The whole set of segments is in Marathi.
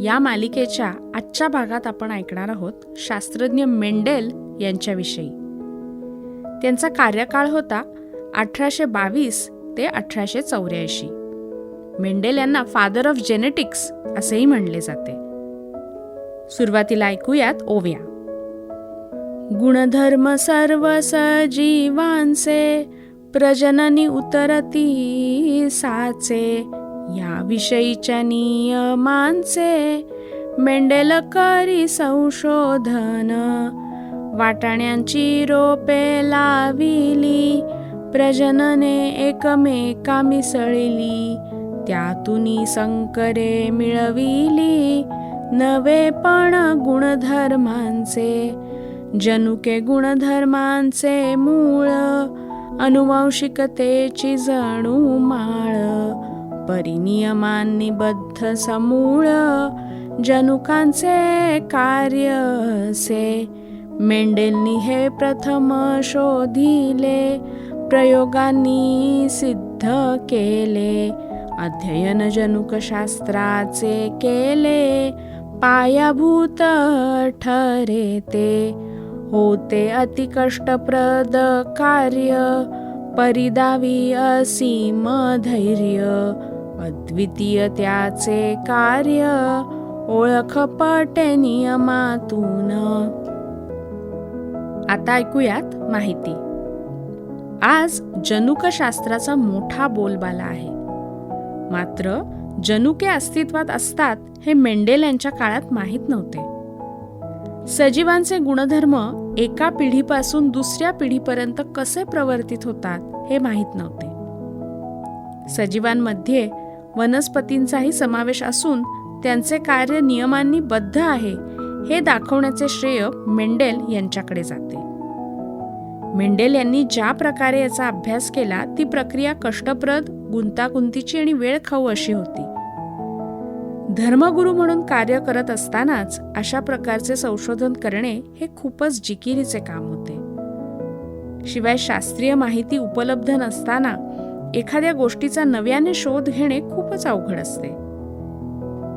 या मालिकेच्या आजच्या भागात आपण ऐकणार आहोत शास्त्रज्ञ मेंडेल यांच्याविषयी. त्यांचा कार्यकाळ होता अठराशे बावीस ते अठराशे चौऱ्याऐंशी. मेंडेल यांना फादर ऑफ जेनेटिक्स असेही म्हणले जाते. सुरुवातीला ऐकूयात ओव्या. गुणधर्म सर्व सजीवांचे प्रजननी उतरती साचे याविषयीच्या नियमांचे मेंडेल करी संशोधन. वाटाण्यांची रोपे लाविली प्रजनने एकमेका मिसळली त्यातून संकरे मिळविली नवे पण गुणधर्मांचे. जनुके गुणधर्मांचे मूळ अनुवांशिकतेची जणू माळ. परिनियमांनी बद्ध समूळ जनुकांचे कार्य असे मेंडेलनी हे प्रथम शोधिले प्रयोगांनी सिद्ध केले. अध्ययन जनुकशास्त्राचे केले पायाभूत ठरे ते होते अतिकष्टप्रद कार्य परिदावी असीम धैर्य. अद्वितीय त्याचे कार्य ओळख पटे नियमातून. आता ऐकूयात माहिती. आज जनुकशास्त्राचा मोठा बोलबाला आहे. मात्र जनुके अस्तित्वात असतात हे मेंडेल यांच्या काळात माहीत नव्हते. सजीवांचे गुणधर्म एका पिढीपासून दुसऱ्या पिढीपर्यंत कसे प्रवर्तित होतात हे माहीत नव्हते. सजीवांमध्ये वनस्पतींचाही समावेश असून त्यांचे कार्य नियमांनी बद्ध आहे हे दाखवण्याचे श्रेय मेंडेल यांच्याकडे जाते. मेंडेल यांनी ज्या प्रकारे याचा अभ्यास केला ती प्रक्रिया कष्टप्रद गुंतागुंतीची आणि वेळ खाऊ अशी होती. धर्मगुरू म्हणून कार्य करत असतानाच अशा प्रकारचे संशोधन करणे हे खूपच जिकिरीचे काम होते. शिवाय शास्त्रीय माहिती उपलब्ध नसताना एखाद्या गोष्टीचा नव्याने शोध घेणे खूपच अवघड असते.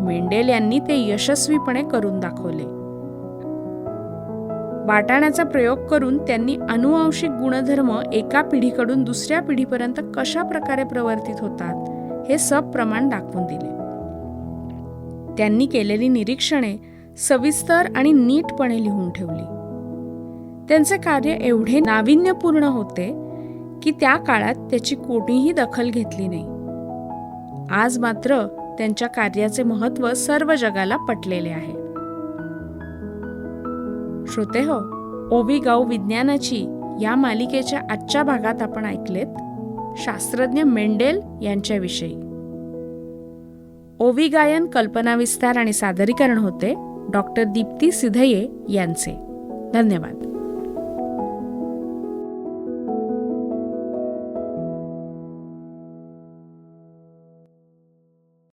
मेंडेल यांनी ते यशस्वीपणे करून दाखवले. वाटाण्याचा प्रयोग करून त्यांनी अनुवांशिक गुणधर्म एका पिढीकडून दुसऱ्या पिढीपर्यंत कशा प्रकारे प्रवर्तित होतात हे सब प्रमाण दाखवून दिले. त्यांनी केलेली निरीक्षणे सविस्तर आणि नीटपणे लिहून ठेवली. त्यांचे कार्य एवढे नाविन्यपूर्ण होते की त्या काळात त्याची कोणीही दखल घेतली नाही. आज मात्र त्यांच्या कार्याचे महत्त्व सर्व जगाला पटलेले आहे. श्रोते हो ओबी गाऊ विज्ञानाची या मालिकेच्या आजच्या भागात आपण ऐकलेत शास्त्रज्ञ मेंडेल यांच्याविषयी. ओवी गायन कल्पना विस्तार आणि सादरीकरण होते डॉक्टर दीप्ती सिधये यांचे. धन्यवाद.